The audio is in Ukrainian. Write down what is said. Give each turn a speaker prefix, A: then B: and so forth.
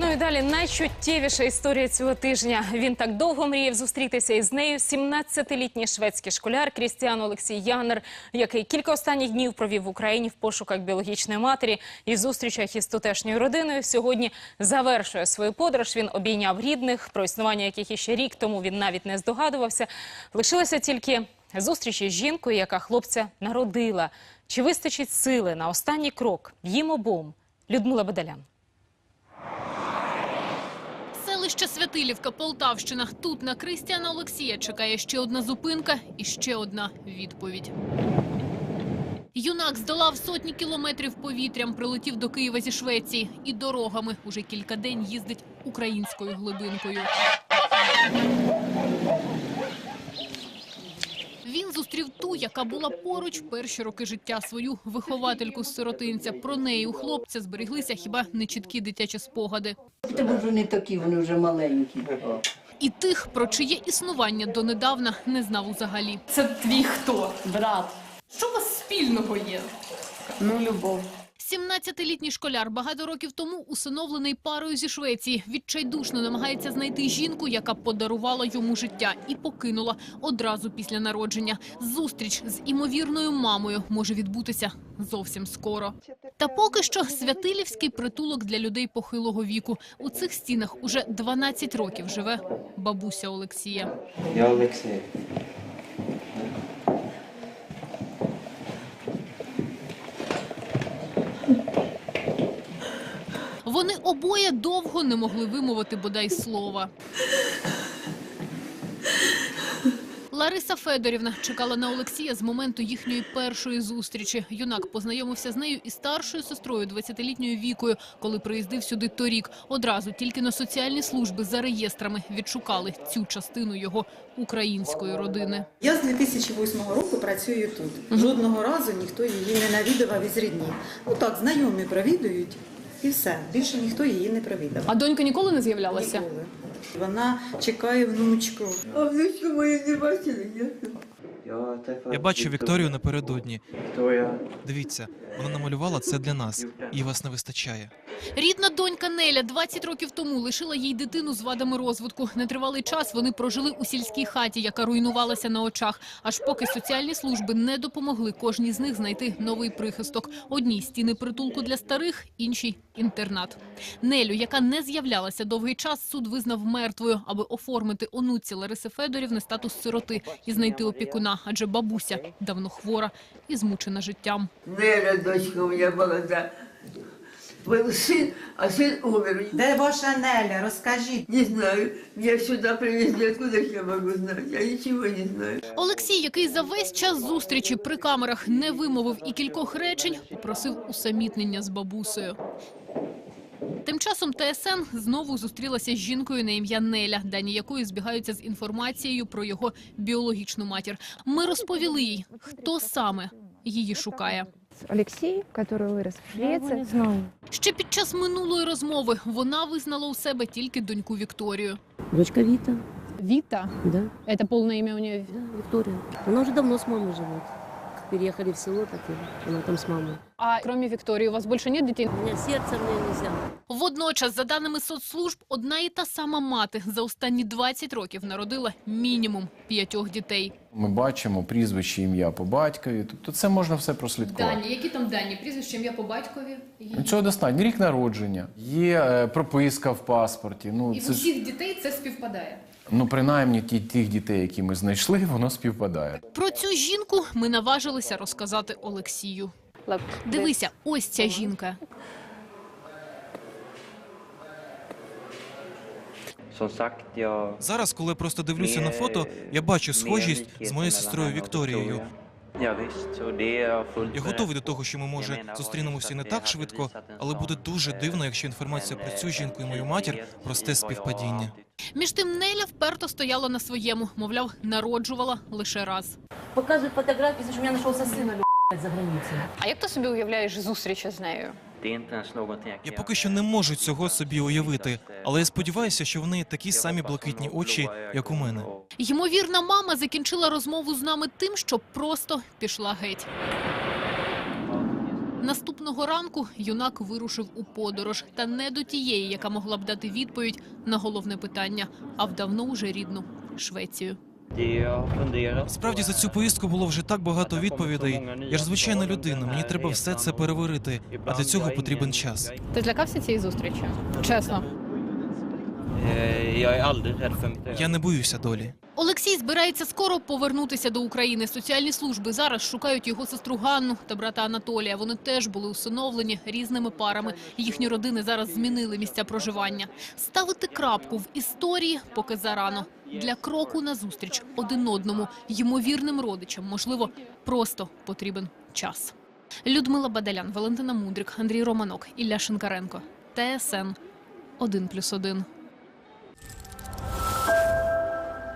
A: Ну і далі найчуттєвіша історія цього тижня. Він так довго мріяв зустрітися із нею. 17-літній шведський школяр Крістіан Олексій Янер, який кілька останніх днів провів в Україні в пошуках біологічної матері і зустрічах із тутешньою родиною. Сьогодні завершує свою подорож. Він обійняв рідних, про існування яких іще рік тому він навіть не здогадувався. Лишилося тільки зустрічі з жінкою, яка хлопця народила. Чи вистачить сили на останній крок їм обом? Людмила Бедалян.
B: Селище Святилівка, Полтавщина. Тут на Кристіана Олексія чекає ще одна зупинка і ще одна відповідь. Юнак здолав сотні кілометрів повітрям, прилетів до Києва зі Швеції і дорогами уже кілька день їздить українською глибинкою. Він зустрів ту, яка була поруч перші роки життя, свою виховательку з сиротинця. Про неї у хлопця зберіглися хіба нечіткі дитячі спогади.
C: Тебе вже не такі, вони вже маленькі.
B: І тих, про чиє існування донедавна не знав взагалі.
D: Це твій хто? Брат. Що у вас спільного є?
C: Ну, любов.
B: 17-літній школяр багато років тому усиновлений парою зі Швеції відчайдушно намагається знайти жінку, яка подарувала йому життя і покинула одразу після народження. Зустріч з імовірною мамою може відбутися зовсім скоро. Та поки що святилівський притулок для людей похилого віку. У цих стінах уже 12 років живе бабуся Олексія.
E: Я Олексій.
B: Вони обоє довго не могли вимовити бодай слова. Лариса Федорівна чекала на Олексія з моменту їхньої першої зустрічі. Юнак познайомився з нею і старшою сестрою 20-літньою вікою, коли приїздив сюди торік. Одразу тільки на соціальні служби за реєстрами відшукали цю частину його української родини.
F: Я з 2008 року працюю тут. Жодного разу ніхто її не навідував із рідні. Ну так, знайомі провідують і все. Більше ніхто її не провідав.
D: А донька ніколи не з'являлася?
F: Ніколи. Вона чекає внучку.
G: Я бачу Вікторію напередодні. Дивіться, вона намалювала це для нас, і вас не вистачає.
B: Рідна донька Неля 20 років тому лишила їй дитину з вадами розвитку. Нетривалий час вони прожили у сільській хаті, яка руйнувалася на очах. Аж поки соціальні служби не допомогли кожній з них знайти новий прихисток. Одній стіни притулку для старих, іншій інтернат. Нелю, яка не з'являлася довгий час, суд визнав мертвою, аби оформити онуці Лариси Федорівни статус сироти і знайти опікуна, адже бабуся давно хвора і змучена життям.
H: Неля, дочка у меня молода. Был сын, а сын умер.
F: Де ваша Неля? Розкажіть.
H: Не знаю, меня сюда привезли, откуда ж я могу знать? Я ничего не знаю.
B: Олексій, який за весь час зустрічі при камерах не вимовив і кількох речень, попросив усамітнення з бабусею. Тим часом ТСН знову зустрілася з жінкою на ім'я Неля, дані якої збігаються з інформацією про його біологічну матір. Ми розповіли їй, хто саме її шукає.
I: Алексей, который вырос в знаю.
B: Ще під час минулої розмови вона визнала у себе тільки доньку Вікторію.
C: Дочка Віта,
D: Віта.
C: да,
D: Це повне ім'я у неї.
C: да, Виктория. Она уже давно с мамой живет. Переехали в село, так и она там с мамой.
D: А крім Вікторії, у вас більше нет дітей?
C: У меня сердце мне нельзя.
B: Водночас, за даними соцслужб, одна і та сама мати за останні 20 років народила мінімум п'ятьох дітей.
J: Ми бачимо прізвище, ім'я по батькові. Тобто це можна все прослідкувати.
D: Дані, які там дані? Прізвище, ім'я по батькові?
J: Цього достатньо. Рік народження, є е, прописка в паспорті. Ну це ж
D: дітей це співпадає.
J: Ну принаймні ті тих дітей, які ми знайшли, воно співпадає.
B: Про цю жінку ми наважилися розказати Олексію. Дивися, ось ця жінка.
G: Зараз, коли просто дивлюся на фото, я бачу схожість з моєю сестрою Вікторією.
E: Fullt
G: Я готовий до того, що ми може зустрінемося не так швидко, але буде дуже дивно, якщо інформація про цю жінку і мою матір просте співпадіння.
B: Між тим Неля вперто стояла на своєму, мовляв, народжувала лише раз.
C: Показують фотографії, що в мене знайшовся блядь, за границею.
D: А як ти собі уявляєш зустріч з нею?
G: Я поки що не можу цього собі уявити, але я сподіваюся, що в неї такі самі блакитні очі, як у мене.
B: Ймовірна мама закінчила розмову з нами тим, що просто пішла геть. Наступного ранку юнак вирушив у подорож. Та не до тієї, яка могла б дати відповідь на головне питання, а в давно уже рідну Швецію.
G: Справді за цю поїздку було вже так багато відповідей. Я ж звичайна людина, мені треба все це переварити, а для цього потрібен час.
D: Ти злякався цієї зустрічі? Чесно.
E: Jag är aldrig rädd för mitt.
G: Я не боюся долі.
B: Олексій збирається скоро повернутися до України. Соціальні служби зараз шукають його сестру Ганну та брата Анатолія. Вони теж були усиновлені різними парами. Їхні родини зараз змінили місця проживання. Ставити крапку в історії поки зарано. Для кроку назустріч один одному, ймовірним родичам, можливо, просто потрібен час. Людмила Бадалян, Валентина Мудрик, Андрій Романок, Ілля Шинкаренко. ТСН 1+,1.